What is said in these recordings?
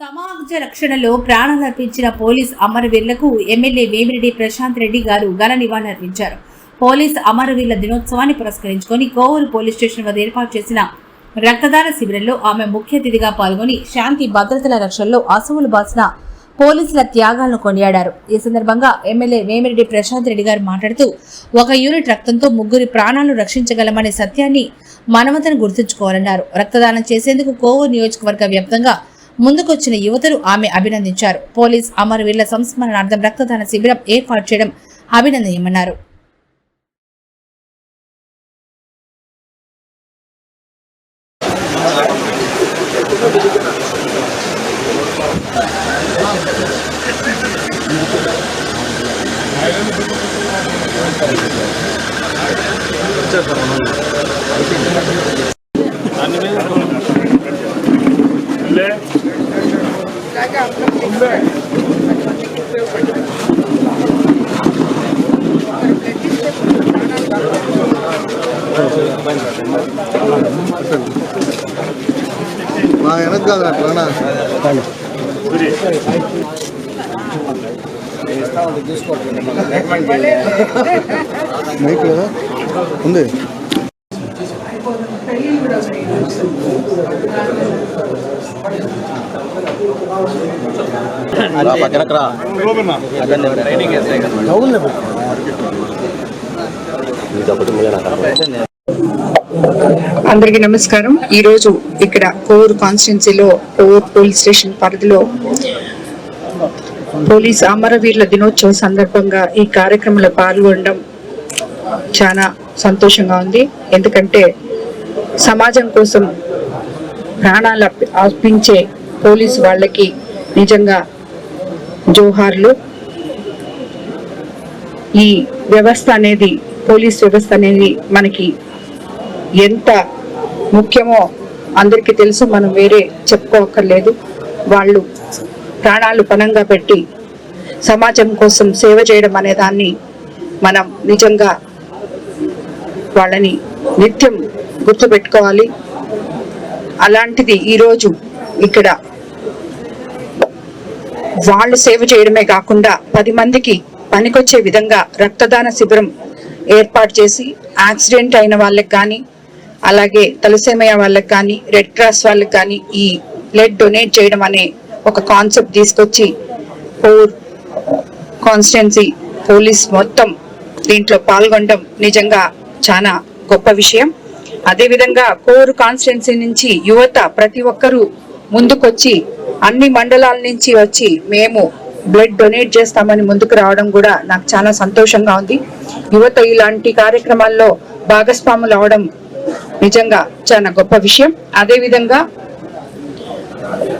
సమాజ రక్షణలో ప్రాణాలర్పించిన పోలీస్ అమరవీరులకు ఎమ్మెల్యే వేమిరెడ్డి ప్రశాంత్ రెడ్డి గారు ఘన నివాళులర్పించారు పోలీస్ అమరవీరుల దినోత్సవాన్ని పురస్కరించుకొని కోవూరు పోలీస్ స్టేషన్ వద్ద ఏర్పాటు చేసిన రక్తదాన శిబిరంలో ఆమె ముఖ్య అతిథిగా పాల్గొని శాంతి భద్రతల రక్షణలో అసువులు బాసిన పోలీసుల త్యాగాలను కొనియాడారు. ఈ సందర్భంగా ఎమ్మెల్యే వేమిరెడ్డి ప్రశాంత్ రెడ్డి గారు మాట్లాడుతూ ఒక యూనిట్ రక్తంతో ముగ్గురి ప్రాణాలను రక్షించగలమనే సత్యాన్ని మనమంతను గుర్తుంచుకోవాలన్నారు. రక్తదానం చేసేందుకు కోవూరు నియోజకవర్గ వ్యాప్తంగా ముందుకొచ్చిన యువతలు ఆమె అభినందించారు. పోలీస్ అమరవీరుల సంస్మరణార్థం రక్తదాన శిబిరం ఏర్పాటు చేయడం అభినందనీయమన్నారు. நான் எனக்கு அது அட்லண்ணா மைக்கில் ఉంది ఉంది అందరికీ నమస్కారం. ఈ రోజు ఇక్కడ కోవూరు కాన్స్టిట్యున్సీలో కోవూరు పోలీస్ స్టేషన్ పరిధిలో పోలీస్ అమరవీరుల దినోత్సవం సందర్భంగా ఈ కార్యక్రమంలో పాల్గొనడం చాలా సంతోషంగా ఉంది. ఎందుకంటే సమాజం కోసం ప్రాణాలు అర్పించే పోలీస్ వాళ్ళకి నిజంగా జోహార్లు. ఈ వ్యవస్థ అనేది పోలీస్ వ్యవస్థ అనేది మనకి ఎంత ముఖ్యమో అందరికీ తెలుసు మనం వేరే చెప్పుకోకర్లేదు వాళ్ళు ప్రాణాలు పణంగా పెట్టి సమాజం కోసం సేవ చేయడం అనే దాన్ని మనం నిజంగా వాళ్ళని నిత్యం గుర్తుపెట్టుకోవాలి. అలాంటిది ఈరోజు ఇక్కడ వాళ్ళు సేవ చేయడమే కాకుండా పది మందికి పనికొచ్చే విధంగా రక్తదాన శిబిరం ఏర్పాటు చేసి యాక్సిడెంట్ అయిన వాళ్ళకి కానీ అలాగే తలసేమయ్య వాళ్ళకి కానీ రెడ్ క్రాస్ వాళ్ళకి కానీ ఈ బ్లడ్ డొనేట్ చేయడం అనే ఒక కాన్సెప్ట్ తీసుకొచ్చి పోర్ కాన్స్టిట్యున్సీ పోలీస్ మొత్తం దీంట్లో పాల్గొనడం నిజంగా చాలా గొప్ప విషయం. అదేవిధంగా కోరు కాన్స్టిట్యున్సీ నుంచి యువత ప్రతి ఒక్కరూ ముందుకొచ్చి అన్ని మండలాల నుంచి వచ్చి మేము బ్లడ్ డొనేట్ చేస్తామని ముందుకు రావడం కూడా నాకు చాలా సంతోషంగా ఉంది. యువత ఇలాంటి కార్యక్రమాల్లో భాగస్వాములు అవడం నిజంగా చాలా గొప్ప విషయం. అదేవిధంగా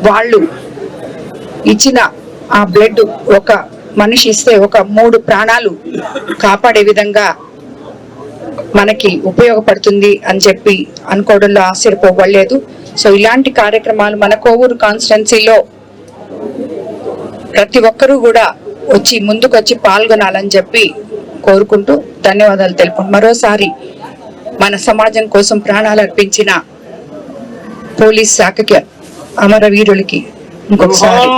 వాళ్ళు ఇచ్చిన ఆ బ్లడ్ ఒక మనిషి ఇస్తే ఒక మూడు ప్రాణాలు కాపాడే విధంగా మనకి ఉపయోగపడుతుంది అని చెప్పి అనుకోవడంలో ఆశ్చర్యపోవలేదు. సో ఇలాంటి కార్యక్రమాలు మన కోవూరు కాన్స్టిట్యున్సీలో ప్రతి ఒక్కరూ కూడా వచ్చి ముందుకు వచ్చి పాల్గొనాలని చెప్పి కోరుకుంటూ ధన్యవాదాలు తెలుపు మరోసారి మన సమాజం కోసం ప్రాణాలు అర్పించిన పోలీస్ శాఖకి అమరవీరులకి ఇంకొకసారి